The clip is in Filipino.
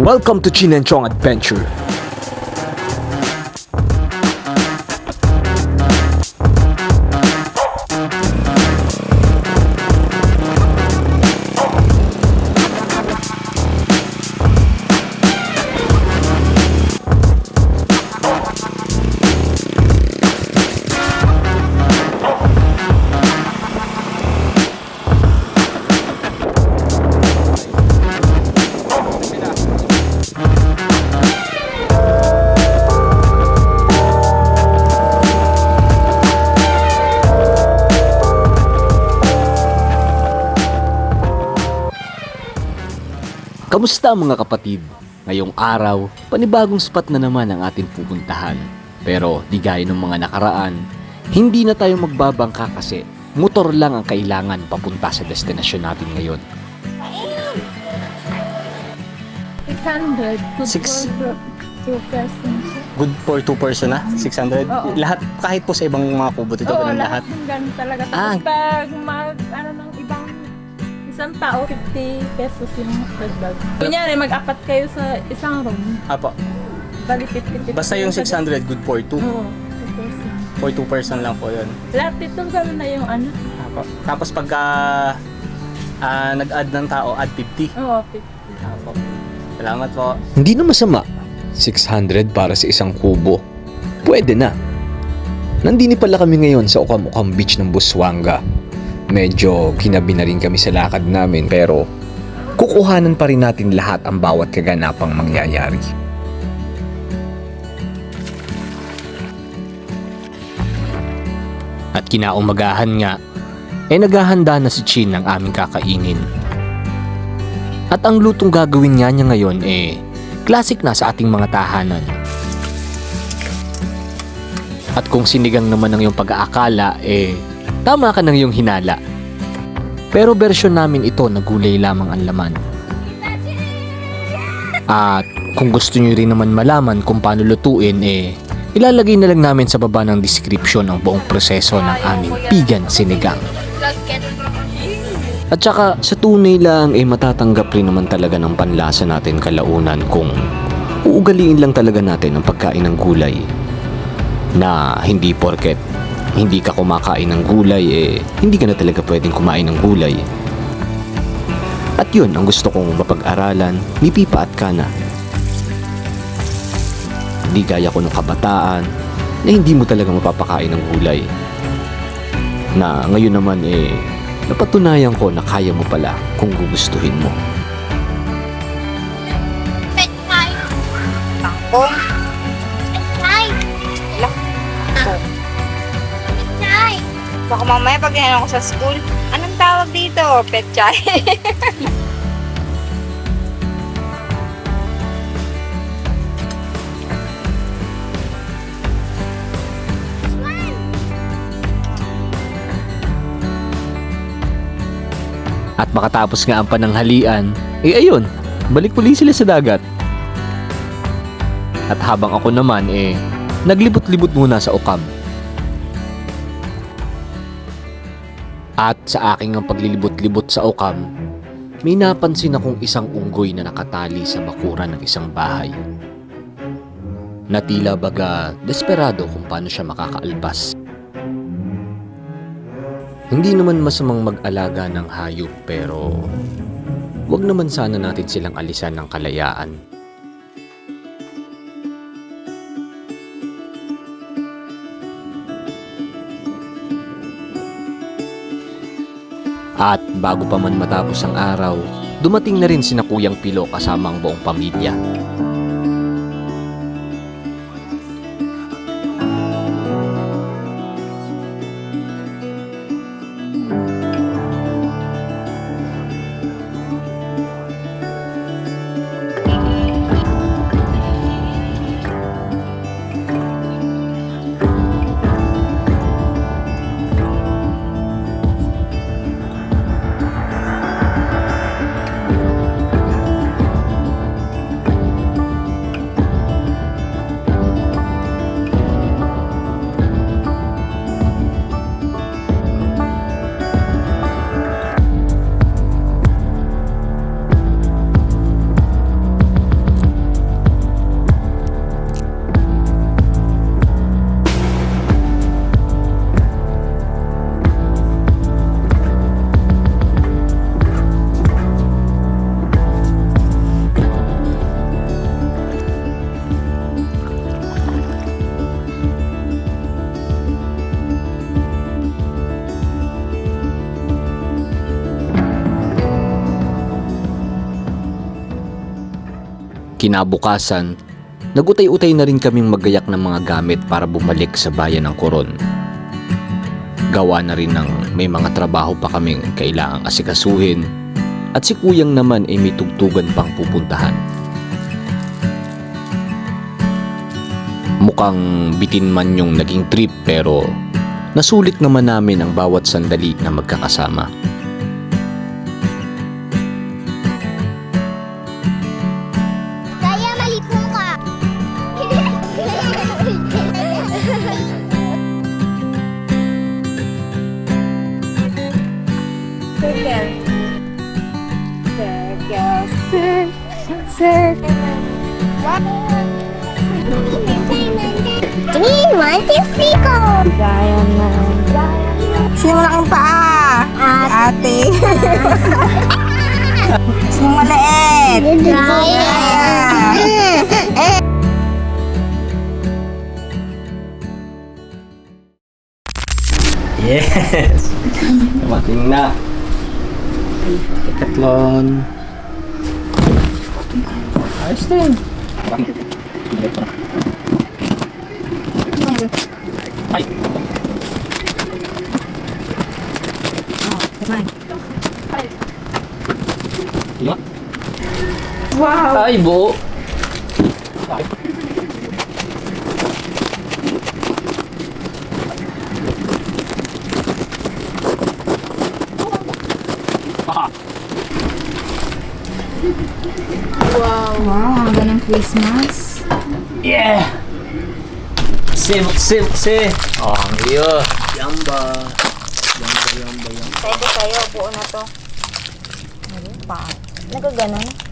Welcome to Chinenchong Adventure. Kamusta mga kapatid? Ngayong araw, panibagong spot na naman ang ating pupuntahan. Pero di gaya ng mga nakaraan, hindi na tayo magbabangka kasi motor lang ang kailangan papunta sa destinasyon natin ngayon. 600. Good Six. for two persons. Good for two person na? 600? Oo. Lahat, kahit po sa ibang mga kubo dito, Oo, ganun lahat lahat. ng ganun talaga. Ah. Tapos pag mag, ano isang tao, 50 pesos yung dagdag. Kunyari, mag-apat kayo sa isang room, Apo. bali 50 Basta yung 600, good for two. Oo, two person. For two person lang po yun. Lahat dito ganun na yung ano. Apo. Tapos pagka ah, nag-add ng tao, add 50. Oo, 50. Apo. Salamat po. Hindi na masama. 600 para sa isang kubo. Pwede na. Nandini pala kami ngayon sa Okam-Okam Beach ng Buswanga. Medyo kinabi na rin kami sa lakad namin pero kukuhanan pa rin natin lahat ang bawat kaganapang mangyayari. At kinaumagahan nga, eh naghahanda na si Chin ng aming kakainin. At ang lutong gagawin niya niya ngayon eh, classic na sa ating mga tahanan. At kung sinigang naman ang iyong pag-aakala, eh, tama ka ng iyong hinala. Pero version namin ito na gulay lamang ang laman. At kung gusto niyo rin naman malaman kung paano lutuin, eh, ilalagay na lang namin sa baba ng description ang buong proseso ng aming pigan sinigang. At saka sa tunay lang ay matatanggap rin naman talaga ng panlasa natin kalaunan kung uugaliin lang talaga natin ang pagkain ng gulay. Na hindi porket hindi ka kumakain ng gulay eh hindi ka na talaga pwedeng kumain ng gulay. At yun ang gusto kong mapag-aralan ni Pipa at Kana. Hindi gaya ko nung kabataan na hindi mo talaga mapapakain ng gulay. Na ngayon naman eh napatunayan ko na kaya mo pala kung gugustuhin mo. Petay. Tangkong. Petay. Mamaya pag ako sa school, anong tawag dito? Petchay. At makatapos nga ang pananghalian, eh ayun, balik uli sila sa dagat. At habang ako naman eh, naglibot-libot muna sa ukam. At sa aking ang paglilibot-libot sa ukam, may napansin akong isang unggoy na nakatali sa bakuran ng isang bahay. Natila baga desperado kung paano siya makakaalpas. Hindi naman masamang mag-alaga ng hayop pero wag naman sana natin silang alisan ng kalayaan. At bago pa man matapos ang araw, dumating na rin si Kuyang Pilo kasama ang buong pamilya. Kinabukasan, nagutay-utay na rin kaming magayak ng mga gamit para bumalik sa bayan ng Coron. Gawa na rin ng may mga trabaho pa kaming kailangang asikasuhin at si kuyang naman ay may tugtugan pang pupuntahan. Mukhang bitin man yung naging trip pero nasulit naman namin ang bawat sandali na magkakasama. Circle. Circle. Circle. Three, one, two, three, go! Sino malaking paa? Ate. Sino maliit? Yes! Dumating na. Decathlon. Ayos din. Ay! Wow! Ay, buo. Ay. Ah. Wow, ang ganda ng Christmas. Yeah! Buksi, buksi, buksi. Oh, ang iyo. Yamba. Yamba, yamba, yamba. Pwede kayo, buo na to. Ano pa? Nagaganon?